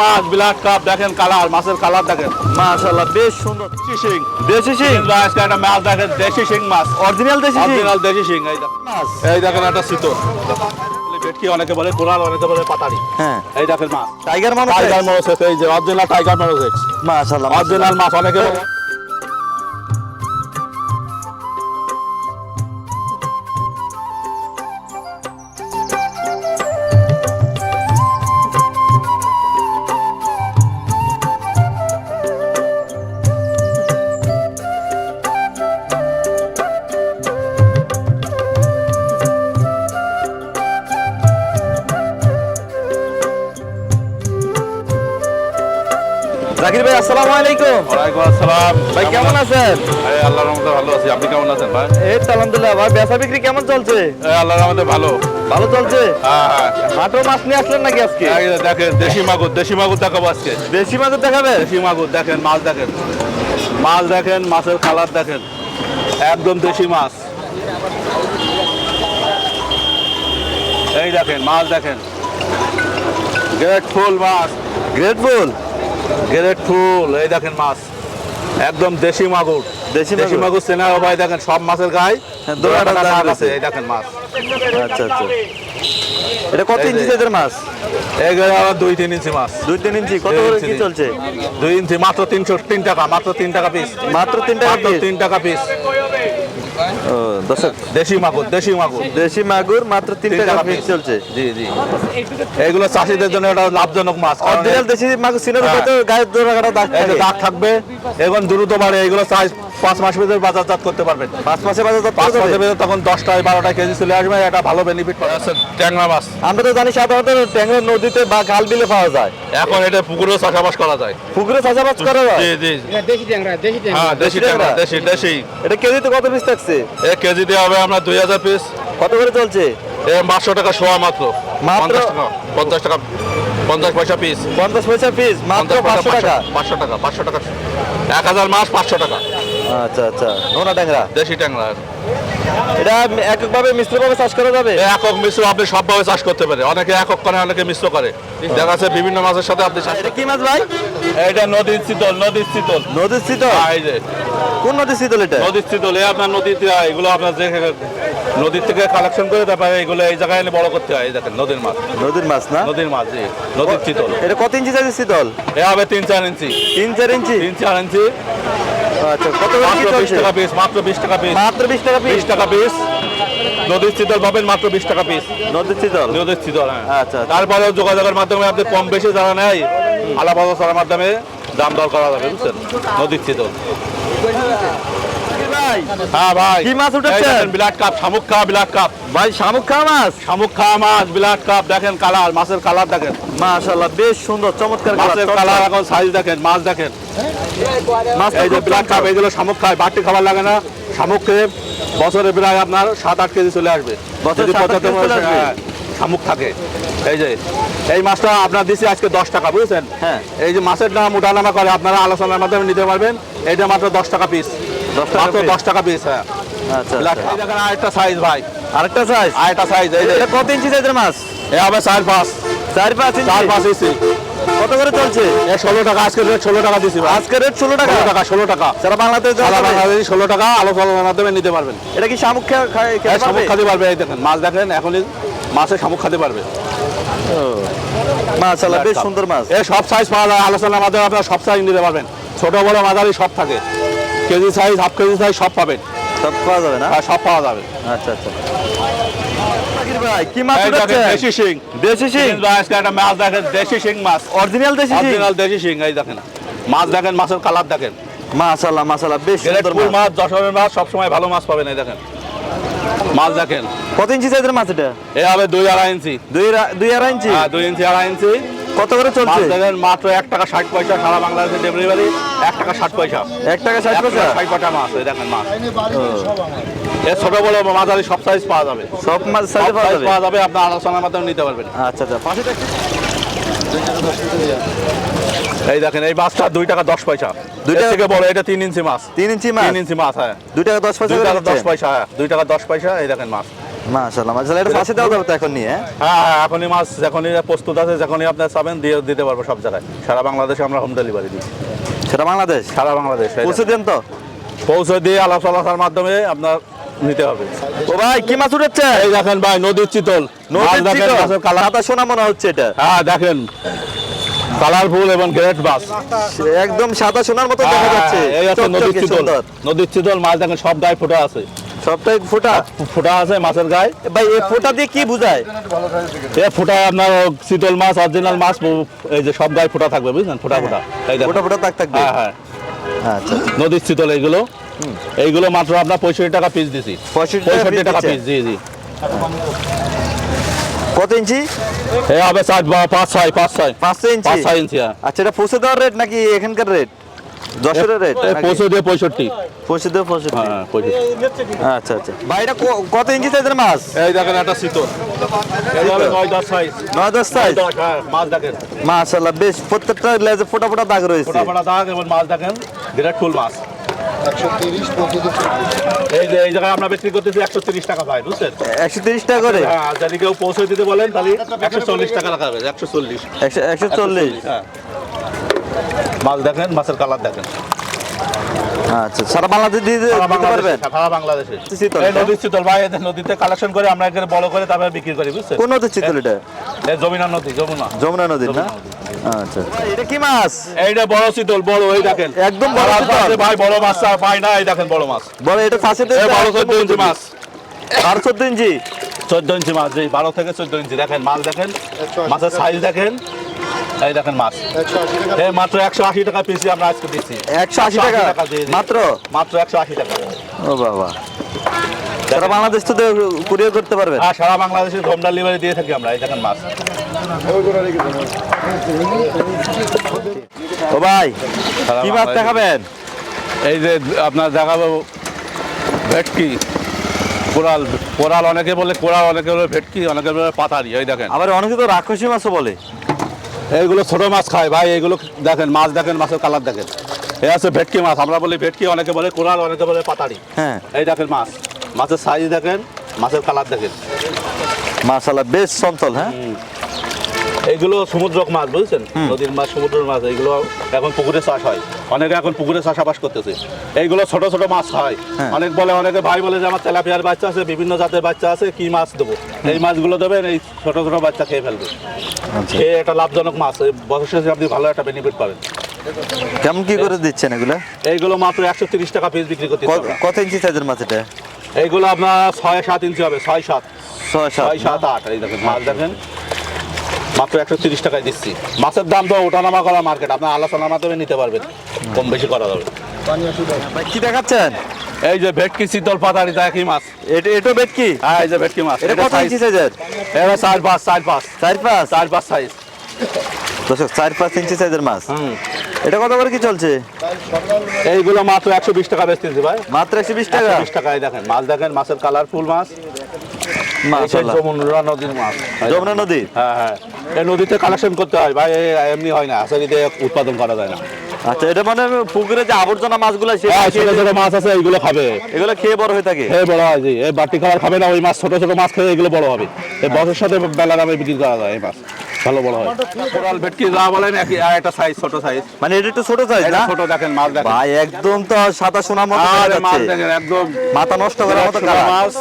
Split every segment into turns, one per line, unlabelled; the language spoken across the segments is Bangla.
মাছ কাপ দেখেন কালার মাছের কালার দেখেন।
মাশাআল্লাহ বেশ সুন্দর।
দেশি শিং।
দেশি শিং?
আজকে একটা মাছ দেখেন দেশি শিং মাছ।
অরিজিনাল দেশি শিং?
অরিজিনাল দেশি শিং এই দেখেন।
মাছ।
এই দেখেন একটা ভেটকি অনেকে বলে কোরাল অনেকে বলে পাতারি।
হ্যাঁ।
এই দেখেন মাছ।
টাইগার মানুষ
টাইগার মরোসেস এই যে অরিজিনাল টাইগার মাছ
মাশাআল্লাহ
অরিজিনাল মাছ অনেকে বলে
আসসালামু আলাইকুম।
ওয়ালাইকুম আসসালাম।
ভাই কেমন আছেন?
এই আল্লাহর রহমতে ভালো আছি। আপনি কেমন আছেন ভাই?
এই তো আলহামদুলিল্লাহ ভাই বেচা বিক্রি কেমন চলছে?
আল্লাহর রহমতে ভালো।
ভালো চলছে?
হ্যাঁ হ্যাঁ।
মাছ নিয়ে আসলেন নাকি আজকে?
দেখেন দেশি মাগুর দেশি মাগুর দেখাবো আজকে।
দেশি মাছের দেখাবে
দেশি মাগুর দেখেন মাছ দেখেন। মাছ দেখেন মাছের কালার দেখেন। একদম দেশি মাছ। এই দেখেন মাছ দেখেন। গ্রেট ফুল মাছ।
গ্রেটফুল
গ্রেট ফুল এই দেখেন মাছ। একদম দেশি মাগুর।
দেশি
দেশি
মাগুর।
চেনার ভাই দেখেন সব মাছের গায়ে
হ্যাঁ, আছে।
এই দেখেন মাছ।
আচ্ছা আচ্ছা। এটা কত ইঞ্চি সাইজের মাছ?
এগুলো দুই তিন ইঞ্চি মাছ।
দুই তিন ইঞ্চি। কত করে
ইঞ্চি।
কি চলছে?
দুই ইঞ্চি মাত্র তিনশো তিন টাকা মাত্র তিন টাকা পিস।
মাত্র তিন টাকা
তিন টাকা পিস।
ও, দর্শক
দেশি মাগুর দেশি মাগুর।
দেশি মাগুর মাত্র তিন
তিন
টাকা
টাকা
পিস চলছে।
জি জি। এগুলো চাষিদের জন্য এটা লাভজনক মাছ
অরিজিনাল দেশি মাগুর সিনের। তো গায়ের দোড়া দাগ
এই যে
থাকে।
দাগ থাকবে এখন দ্রুত বাড়ে এগুলো চাষ পাঁচ মাস ভিতরে বাজারজাত করতে পারবেন।
পাঁচ মাসে বাজার
পাঁচ মাসের ভিতরে তখন দশটায় বারোটায় কেজি চলে আসবে এটা ভালো বেনিফিট পাওয়া যাচ্ছে ট্যাংরা মাছ।
আমরা তো জানি সাধারণত ট্যাংরা নদীতে বা খাল বিলে পাওয়া যায়।
এখন এটা পুকুরেও চাষাবাস করা যায়।
পুকুরে চাষাবাদ করা যায়?
জি জি।
দেশি ট্যাংরা দেশি ট্যাংরা।
হ্যাঁ দেশি
দেশি
ট্যাংরা
ট্যাংরা?
দেশি দেশি।
এটা কেজিতে কত পিস থাকছে?
এ কেজি দিয়ে হবে আপনার দুই হাজার পিস
কত করে চলছে?
পাঁচশো টাকা শোয়া মাত্র।
মাত্র?
পঞ্চাশ টাকা পঞ্চাশ পয়সা পিস
পঞ্চাশ পয়সা পিস মাত্র পাঁচশো টাকা?
পাঁচশো টাকা পাঁচশো টাকা। এক হাজার মাস পাঁচশো টাকা।
আচ্ছা আচ্ছা। নোনা ট্যাংরা?
দেশি ট্যাংরা।
এটা এককভাবে মিশ্রভাবে চাষ করা যাবে?
একক মিশ্র আপনি সবভাবে চাষ করতে পারে অনেকে একক করে অনেকে মিশ্র করে। দেখা যাচ্ছে বিভিন্ন মাছের সাথে আপনি চাষ
কি মাছ ভাই?
এটা নদীর শীতল নদীর শীতল।
নদীর শীতল?
হ্যাঁ, এই যে।
কোন নদীর শীতল এটা?
নদীর শীতল এ আপনার নদীতে এগুলো আপনার যে নদীর থেকে কালেকশন করে তারপরে এগুলো এই জায়গায় এনে বড় করতে হয় এই দেখেন নদীর মাছ।
নদীর মাছ না?
নদীর মাছ জি নদীর শীতল।
এটা কত ইঞ্চি সাইজের শীতল?
এ হবে তিন চার ইঞ্চি।
তিন চার ইঞ্চি?
তিন চার ইঞ্চি।
আচ্ছা কত
বিশ টাকা পিস মাত্র বিশ টাকা পিস
মাত্র বিশ টাকা পিস
বিশ টাকা পিস নদীর শীতল পাবেন মাত্র বিশ টাকা পিস
নদীর শীতল?
নদীর শীতল হ্যাঁ।
আচ্ছা, আচ্ছা।
তারপরে যোগাযোগের মাধ্যমে আপনি কম বেশি যারা নেয় আলাপ আলোচনার মাধ্যমে দাম দর করা যাবে বুঝছেন? নদীর
ভাই
হ্যাঁ ভাই।
কি মাছ উঠেছে?
এই বিলাট কাপ শামুক খাওয়া বিলাট কাপ।
ভাই শামুক খাওয়া মাছ?
শামুক খাওয়া মাছ বিলাট কাপ দেখেন কালার মাছের কালার দেখেন।
মাশাআল্লাহ বেশ সুন্দর চমৎকার
মাছের কালার এখন সাইজ দেখেন মাছ দেখেন।
মাছ
এই যে বিলাট কাপ এইগুলো শামুক খায় বাড়তি খাবার লাগে না। শামুক খেয়ে বছরে প্রায় আপনার সাত আট কেজি চলে আসবে।
বছরে?
হ্যাঁ, শামুক থাকে। এই যে এই মাছটা আপনার দিচ্ছি আজকে দশ টাকা বুঝছেন?
হ্যাঁ।
এই যে মাছের দাম উঠানামা করে আপনারা আলোচনার মাধ্যমে নিতে পারবেন। এটা মাত্র দশ টাকা পিস
দশ টাকা
মাত্র দশ টাকা পিস হ্যাঁ।
আচ্ছা আচ্ছা।
দেখেন আরেকটা সাইজ ভাই।
আরেকটা সাইজ
আরেকটা সাইজ
এটা কত ইঞ্চি সাইজের মাছ?
এ হবে চার পাঁচ।
চার পাঁচ
চার পাঁচ ইঞ্চি
কত করে চলছে?
ষোলো টাকা আজকে রেট ষোলো টাকা দিচ্ছি ভাই।
আজকে রেট ষোলো টাকা?
ষোলো টাকা ষোলো টাকা।
সারা বাংলাদেশ
সারা বাংলাদেশে ষোলো টাকা আলোচনার মাধ্যমে নিতে পারবেন।
এটা কি শামুক
এই শামুক খাতে পারবে। এই দেখেন মাছ দেখেন এখনই মাছে শামুক খাতে পারবে।
মাশাআল্লাহ বেশ সুন্দর মাছ।
সব সাইজ পাওয়া যায়। আলোচনার মাধ্যমে আপনারা সব সাইজ নিতে পারবেন। ছোট বড় মাঝারি সব থাকে। KG size half KG size সব পাবেন।
সব পাওয়া যাবে না?
হ্যাঁ সব পাওয়া যাবে।
আচ্ছা আচ্ছা। কি মাছ
দেখেন,
উঠেছে
দেশি শিং।
দেশি শিং?
শিং আজকে একটা মাছ দেখেন দেশি শিং মাছ।
অরিজিনাল দেশি শিং?
অরিজিনাল দেশি শিং এই দেখেন। মাছ দেখেন মাছের কালার দেখেন।
মাশাআল্লাহ মাশাআল্লাহ বেশ সুন্দর মাছ।
মাছ যশোরের মাছ সবসময় ভালো মাছ পাবেন এই দেখেন। মাছ দেখেন।
কত ইঞ্চি সাইজের মাছ এটা?
এ হবে দুই আড়াই ইঞ্চি।
দুই দুই আড়াই ইঞ্চি?
হ্যাঁ দুই ইঞ্চি আড়াই ইঞ্চি।
কত করে চলছে?
দেখেন মাত্র এক টাকা ষাট পয়সা সারা বাংলাদেশে ডেলিভারি এক টাকা ষাট পয়সা।
এক টাকা ষাট পয়সা?
ষাট পয়সা মাছ এই দেখেন মাছ। এ ছোট বড় মাঝারি সব সাইজ পাওয়া যাবে।
সব মাছ সাইজে পাওয়া যাবে?
আপনার আলোচনার মাধ্যমে নিতে পারবেন।
আচ্ছা আচ্ছা। পাশে
এই দেখেন এই মাছটা দুই টাকা দশ পয়সা।
দুই টাকা-
থেকে বড় এটা তিন ইঞ্চি মাছ।
তিন ইঞ্চি মাছ?
তিন ইঞ্চি মাছ হ্যাঁ।
দুই টাকা দশ পয়সা
দশ পয়সা হ্যাঁ। দুই টাকা দশ পয়সা এই দেখেন মাছ।
মাশাআল্লাহ মাশাআল্লাহ এটা ফাঁসে দেওয়া যাবে তো এখন নিয়ে হ্যাঁ?
হ্যাঁ হ্যাঁ এখনই মাছ যখনই প্রস্তুত আছে যখনই আপনার চাবেন দিয়ে দিতে পারব সব জায়গায়। সারা বাংলাদেশে আমরা হোম ডেলিভারি দিই।
সেটা বাংলাদেশ?
সারা বাংলাদেশ
পৌঁছে দেন তো।
পৌঁছে দিয়ে আলাপ আলাপার মাধ্যমে আপনার নিতে হবে।
ও ভাই কি মাছ উঠেছে?
এই দেখেন ভাই নদীর চিতল।
নদীর চিতল? সোনা মনে হচ্ছে এটা।
হ্যাঁ দেখেন। কালারফুল এবং গ্রেট মাছ।
একদম সাদা সোনার মতো দেখা যাচ্ছে।
হ্যাঁ, এই আছে নদীর চিতল। নদীর চিতল মাছ দেখেন সব গায়ে ফোটা আছে।
সবটাই ফোটা?
ফোটা আছে মাছের গায়ে।
ভাই এই ফোটা দিয়ে কি বুঝায়?
এ ফোটা আপনার চিতল মাছ অরিজিনাল মাছ এই যে সব গায়ে ফোটা থাকবে বুঝলেন? ফোটা ফোটা।
ফোটা ফোটা দাগ থাকবে
হ্যাঁ হ্যাঁ।
আচ্ছা
নদীর চিতল এইগুলো। এইগুলো মাত্র আপনার পঁয়ষট্টি টাকা পিস দিছি।
65 টাকা
পঁয়ষট্টি টাকা পিস জি জি।
কত ইঞ্চি?
হবে বা পাঁচ ছয় পাঁচ ছয়।
পাঁচশো ইঞ্চি?
পাঁচ ছয় ইঞ্চি হ্যাঁ।
আচ্ছা এটা পৌঁছে দেওয়ার রেট নাকি এখানকার রেট যশোরের রেট
পঁয়ষট্টি।
পৌঁছে দেওয়া পৌঁছে
হ্যাঁ পঁয়ষট্টি।
আচ্ছা আচ্ছা। ভাই এটা কত ইঞ্চি সাইজের মাছ?
এই দেখেন একটা শীতল। এই দশ সাইজ
নয় দশ সাইজ
হ্যাঁ মাছ দেখেন।
বেশ প্রত্যেকটা লেজে ফোটা ফোটা দাগ রয়েছে।
ফোটা দাগ এবং মাছ দেখেন বিরাট ফুল মাছ। এই যে এই জায়গায় আমরা বিক্রি করতেছি একশো তিরিশ টাকা ভাই বুঝছেন?
একশো তিরিশ টাকা করে?
হ্যাঁ যদি কেউ পৌঁছে দিতে বলেন তাহলে একশো চল্লিশ টাকা রাখা হবে একশো চল্লিশ।
একশো একশো চল্লিশ?
হ্যাঁ। মাছ দেখেন মাছের কালার দেখেন।
আচ্ছা সারা বাংলাদেশ দিতে পারবেন?
সারা বাংলাদেশে।
শীতল,
এই শীতল ভাই নদীতে কালেকশন করে আমরা এখানে বড় করে তারপরে বিক্রি করি বুঝছেন?
কোন নদীর চিতল এটা?
যমুনা নদী যমুনা।
যমুনা নদীর না? আচ্ছা এটা কি মাছ?
এইটা বড় শীতল বড় এই দেখেন।
একদম বড় শীতল।
ভাই বড় মাছ পাই না এই দেখেন বড় মাছ।
বলে এটা ফাঁসে
বড় চোদ্দ ইঞ্চি? মাছ।
আর চোদ্দ ইঞ্চি?
চোদ্দ ইঞ্চি মাছ এই থেকে চোদ্দ ইঞ্চি। দেখেন মাছ দেখেন মাছের সাইজ দেখেন। এই দেখেন মাছ। এই মাত্র একশো আশি টাকা পিসি আমরা আজকে দিচ্ছি।
একশো আশি টাকা। মাত্র?
মাত্র একশো আশি টাকা
ও বাবা। সারা বাংলাদেশ তো কুরিয়ার করতে পারবেন
আর সারা বাংলাদেশের হোম ডেলিভারি দিয়ে থাকি আমরা এই দেখেন মাছ।
ও ভাই কি মাছ দেখাবেন?
এই যে আপনার দেখাবো ভেটকি কোরাল কোরাল অনেকে বলে কোরাল অনেকে বলে ভেটকি অনেকে বলে পাতারি এই দেখেন।
আবার অনেকে তো রাক্ষসী মাছও বলে।
এইগুলো ছোট মাছ খায়। ভাই এগুলো দেখেন মাছ দেখেন মাছের কালার দেখেন। এই আছে ভেটকি মাছ আমরা বলি ভেটকি অনেকে বলে কোরাল অনেকে বলে পাতারি।
হ্যাঁ।
এই দেখেন মাছ। মাছের সাইজ দেখেন মাছের কালার দেখেন।
মাশাআল্লাহ বেশ চঞ্চল হ্যাঁ?
এইগুলো সমুদ্রক মাছ বুঝছেন? নদীর মাছ সমুদ্রের মাছ এইগুলো এখন পুকুরে চাষ হয়। অনেকে এখন পুকুরে চাষাবাস করতেছে। এইগুলো ছোট ছোট মাছ হয়।
হ্যাঁ।
অনেক বলে অনেকে ভাই বলে যে আমার তেলাপিয়ার বাচ্চা আছে বিভিন্ন জাতের বাচ্চা আছে কি মাছ দেবো? এই মাছগুলো দেবেন এই ছোট ছোট বাচ্চা খেয়ে ফেলবে।
আচ্ছা।
খেয়ে একটা লাভজনক মাছ। বছর শেষে আপনি ভালো একটা বেনিফিট পাবেন।
কেমন কি করে দিচ্ছেন এগুলো?
এইগুলো মাত্র একশো তিরিশ টাকা পিস বিক্রি করতে
কত ইঞ্চি সাইজের মাছ এটা?
এইগুলো আপনার ছয় সাত ইঞ্চি হবে ছয় সাত।
ছয় সাত
ছয় সাত আট এই দেখেন মাছ দেখেন। মাত্র একশো তিরিশ টাকায় দিচ্ছি। মাছের দাম তো ওঠানামা করা মার্কেট আপনার আলোচনার মাধ্যমে নিতে পারবেন কম বেশি করা যাবে।
কি দেখাচ্ছেন?
এই যে ভেটকি শীতল পাতারি একই মাছ?
এটা এটা ভেটকি?
হ্যাঁ এই যে ভেটকি মাছ।
এটা কত ইঞ্চি সাইজের
এটা চার পাঁচ চার পাঁচ।
চার পাঁচ?
চার পাঁচ সাইজ
দর্শক চার পাঁচ ইঞ্চি সাইজের মাছ।
হুম।
এটা কত করে কি চলছে?
এইগুলো মাত্র একশো বিশ টাকা বেচতেছি ভাই।
মাত্র একশো বিশ টাকা?
বিশ টাকায় দেখেন মাছ দেখেন মাছের কালারফুল মাছ। যমুনা নদীর মাছ।
যমুনা নদী?
হ্যাঁ হ্যাঁ। নদীতে কালেকশন করতে হয় ভাই এমনি হয় না আসারিতে উৎপাদন করা যায় না।
আচ্ছা এটা মানে পুকুরে যে আবর্জনা মাছগুলো সে
হ্যাঁ ছোট ছোট মাছ আছে এগুলো খাবে।
এগুলো খেয়ে বড় হয়ে থাকে।
হ্যাঁ বড় হয় জি এই বাটি খাবার খাবে না ওই মাছ ছোট ছোট মাছ খেয়ে এগুলো বড় হবে। এই বছর সাথে বেলা দামে বিক্রি করা যায় এই মাছ। ভালো বড় হয়। কোরাল ভেটকি যা বলেন একই আর একটা সাইজ ছোট সাইজ
মানে এটা একটু ছোট সাইজ না?
ছোট দেখেন মাছ দেখেন।
ভাই একদম তো সাদা সোনা মতো
আরে মাছ দেখেন একদম।
মাথা নষ্ট করার মতো
সোনা মাছ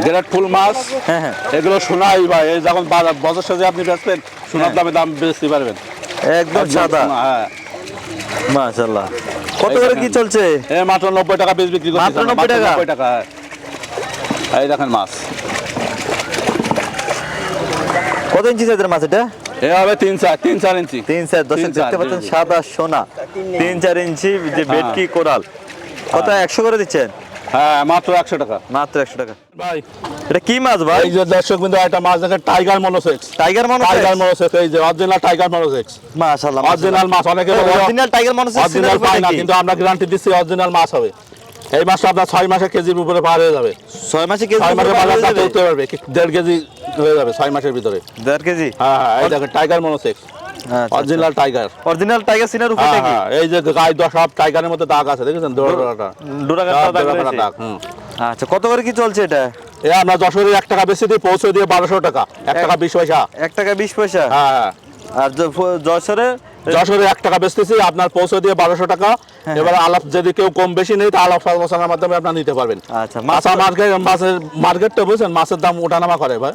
গ্রেট ফুল মাছ।
হ্যাঁ হ্যাঁ।
এগুলো সোনাই ভাই। এই যখন বাজার- বছর সাথে আপনি বেচবেন সোনার দামে দাম বেচতে পারবেন।
একদম সাদা।
হ্যাঁ।
মাশাআল্লাহ। কত করে কি চলছে?
এ মাত্র নব্বই টাকা পিস বিক্রি করতেছি
মাত্র 90 টাকা?
নব্বই টাকা। হ্যাঁ। এই দেখেন মাছ।
কত ইঞ্চি সাইজের মাছ এটা?
এ হবে তিন চার তিন চার ইঞ্চি।
তিন চার
তিন
দেখতে পাচ্ছেন। সাদা সোনা। তিন চার ইঞ্চি যে বেটকি কোরাল। কত একশো করে দিচ্ছেন?
হ্যাঁ মাত্র একশো টাকা।
মাত্র একশো টাকা।
ভাই।
এটা কি মাছ ভাই?
এই যে দর্শক বিন্দু একটা মাছ দেখে tiger monosex.
Tiger
tiger monosex এই যে অরিজিনাল টাইগার মনোসেক্স।
মাশাআল্লাহ
অরিজিনাল মাছ অনেকে
অরিজিনাল টাইগার
অরিজিনাল পাই না কিন্তু আমরা গ্যারান্টি দিচ্ছি অরিজিনাল মাছ হবে। এই মাছটা আপনার ছয় মাসে কেজির উপরে পার হয়ে যাবে।
ছয় মাসে কেজি
ছয় মাসে
উপরে হয়ে যাবে?
পারবে দেড় কেজি হয়ে যাবে ছয় মাসের ভিতরে।
দেড় কেজি?
হ্যাঁ হ্যাঁ এই দেখেন tiger monosex original tiger
original tiger সিনার উপরে
হ্যাঁ হ্যাঁ এই যে গায়ে দশ সব টাইগারের মধ্যে দাগ আছে দেখেছেন? দৌড়াটা
ডোরা দাগ
হুম।
আচ্ছা কত করে কি চলছে এটা?
এ আমরা যশোরে এক টাকা বেশি দিয়ে পৌঁছে দিয়ে বারোশো টাকা। এক টাকা বিশ পয়সা।
এক টাকা বিশ পয়সা?
হ্যাঁ হ্যাঁ।
আর যশোরে
যশোরে এক টাকা বেচতেছি আপনার পৌঁছে দিয়ে বারোশো টাকা। এবার আলাপ যদি কেউ কম বেশি নেই তা আলাপ আলোচনার মাধ্যমে আপনার নিতে পারবেন।
আচ্ছা, মাছ-
মার্কেট মাছের মার্কেটটা বুঝছেন? মাছের দাম ওঠানামা করে ভাই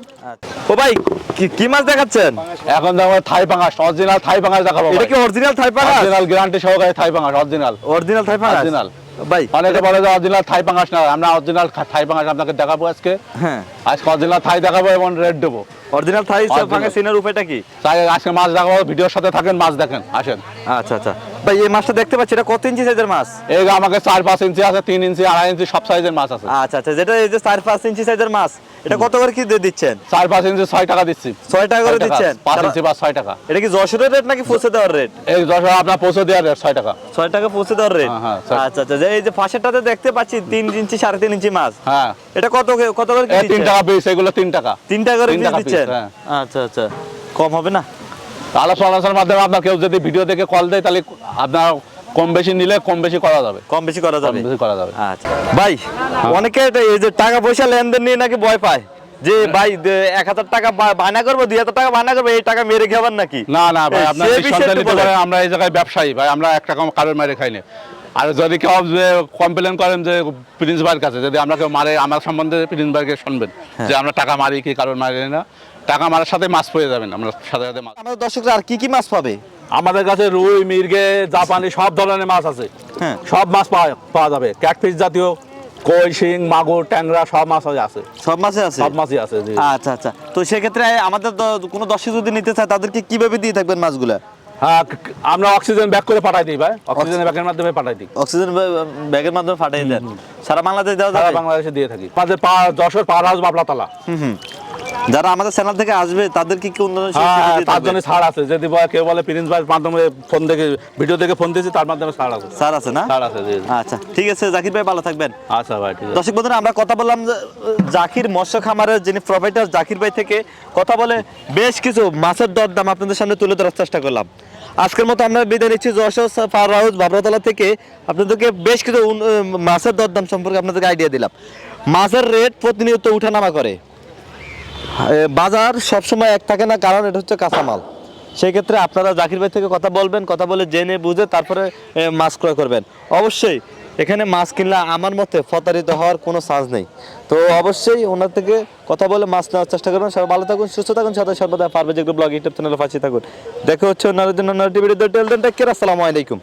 ও ভাই কি- মাছ দেখাচ্ছেন?
এখন দেখো থাই পাঙাশ অরিজিনাল থাই পাঙাশ দেখাবো
এটা কি অরিজিনাল থাই পাঙাশ?
অরিজিনাল গ্যারান্টি সহকারে থাই পাঙাশ অরিজিনাল
অরিজিনাল থাই পাঙাশ?
অরিজিনাল
ভাই
অনেকে বলে যে অরিজিনাল থাই পাঙাশ না আমরা অরিজিনাল থাই পাঙাশ আপনাকে দেখাবো আজকে।
হ্যাঁ।
আজকে অরিজিনাল থাই দেখাবো এবং রেড দেবো।
Original Thai. পাঙাশ চিনার উপায়টা কি?
তাই আজকে মাছ দেখাবো ভিডিওর সাথে থাকেন মাছ দেখেন আসেন।
আচ্ছা আচ্ছা। ভাই এই মাছটা দেখতে পাচ্ছি এটা কত ইঞ্চি সাইজের মাছ?
এই আমাকে চার পাঁচ ইঞ্চি আছে তিন ইঞ্চি আড়াই ইঞ্চি সব সাইজের মাছ আছে।
আচ্ছা আচ্ছা যেটা এই যে চার পাঁচ ইঞ্চি সাইজের মাছ এটা কত করে কি দিয়ে দিচ্ছেন?
চার পাঁচ ইঞ্চি ছয় টাকা দিচ্ছি।
ছয় টাকা করে দিচ্ছেন?
পাঁচ ইঞ্চি বা ছয় টাকা।
এটা কি যশোরের রেট নাকি পৌঁছে দেওয়ার রেট
এই দশ আপনার পৌঁছে দেওয়ার রেট ছয় টাকা।
ছয় টাকা পৌঁছে দেওয়ার রেট
হ্যাঁ, হ্যাঁ,
আচ্ছা আচ্ছা এই যে পাশেরটাতে দেখতে পাচ্ছি তিন ইঞ্চি সাড়ে তিন ইঞ্চি মাছ।
হ্যাঁ।
এটা কত কত করে কি
তিন টাকা পিস এগুলো তিন টাকা।
তিন টাকা করে দিচ্ছেন?
হ্যাঁ।
আচ্ছা আচ্ছা। কম হবে না?
আলোচনা আলোচনার মাধ্যমে আপনার কেউ যদি ভিডিও দেখে কল দেয় তাহলে আপনার কম বেশি নিলে কম বেশি করা যাবে।
কম বেশি করা যাবে?
বেশি করা যাবে।
আচ্ছা। ভাই অনেকে এই যে টাকা পয়সা লেনদেন নিয়ে নাকি ভয় পায়। যে ভাই এক হাজার টাকা বায়না করব দুই হাজার টাকা বায়না করব এই টাকা মেরে খাবার নাকি?
না না ভাই আপনার আমরা এই জায়গায় ব্যবসায়ী ভাই আমরা এক টাকা কারোর মারে খাই না। আর যদি কেউ কমপ্লেন করেন যে প্রিন্স ভাইয়ের কাছে যদি আমরা কেউ মারে আমার সম্বন্ধে প্রিন্স ভাইকে শুনবেন
হ্যাঁ।
যে আমরা টাকা মারি কি কারোর মারি না। টাকা মারার সাথে মাছ পেয়ে যাবেন আমরা সাথে সাথে মাছ
আমাদের দর্শকরা আর কি কি মাছ পাবে?
আমাদের কাছে রুই মির্গে জাপানি সব ধরনের মাছ আছে।
হ্যাঁ।
সব মাছ পাওয়া পাওয়া যাবে। ক্যাটফিশ জাতীয় কই শিং মাগুর ট্যাংরা সব মাছ আছে।
সব মাছে আছে?
সব মাছই আছে জি।
আচ্ছা আচ্ছা। তো সেক্ষেত্রে আমাদের কোনো দর্শক যদি নিতে চায় তাদেরকে কীভাবে দিয়ে থাকবেন মাছগুলা?
হ্যাঁ আমরা অক্সিজেন ব্যাক করে পাঠাই দিই ভাই। অক্সিজেন ব্যাগের মাধ্যমে পাঠাই দিই।
অক্সিজেন ব্যাগের মাধ্যমে ফাটিয়ে দেন। সারা বাংলাদেশ দেওয়া
সারা বাংলাদেশে দিয়ে থাকি। আমাদের পা যশোর পার হাউস বাবলাতলা।
হুম, হুম। যারা আমাদের চ্যানেল থেকে আসবে তাদেরকে কি কোন
হ্যাঁ তার জন্য ছাড় আছে। যদি কেউ বলে প্রিন্স ভাইয়ের মাধ্যমে ফোন দেখে ভিডিও দেখে ফোন দিয়েছি তার মাধ্যমে ছাড় আছে।
স্যার আছে না?
ছাড় আছে।
আচ্ছা ঠিক আছে জাকির ভাই ভালো থাকবেন।
আচ্ছা ভাই ঠিক আছে।
দর্শক বন্ধুরা আমরা কথা বললাম যে, জাকির মৎস্য খামারের যিনি প্রোভাইডার জাকির ভাই থেকে কথা বলে বেশ কিছু মাছের দর দাম আপনাদের সামনে তুলে ধরার চেষ্টা করলাম। আজকের মতো আমরা বিদায় নিচ্ছি। যশোর ফার হাউস বাবরাতলা থেকে আপনাদেরকে বেশ কিছু মাছের দরদাম সম্পর্কে আপনাদেরকে আইডিয়া দিলাম। মাছের রেট প্রতিনিয়ত উঠানামা করে। বাজার সবসময় এক থাকে না, কারণ এটা হচ্ছে কাঁচামাল। সেই ক্ষেত্রে আপনারা জাকির ভাই থেকে কথা বলবেন, কথা বলে জেনে বুঝে তারপরে মাছ ক্রয় করবেন। অবশ্যই, এখানে মাছ কিনলে আমার মতে প্রতারিত হওয়ার কোনো চান্স নেই। তো অবশ্যই ওনার থেকে কথা বলে মাছ নেওয়ার চেষ্টা করবেন। সবাই ভালো থাকুন, সুস্থ থাকুন, সাথে সর্বদা পারবে যেগুলো ব্লগ ইউটিউব চ্যানেলে পাশে থাকুন। দেখে হচ্ছে অন্যান্য দিন অন্য টিভিতে আসসালামু আলাইকুম।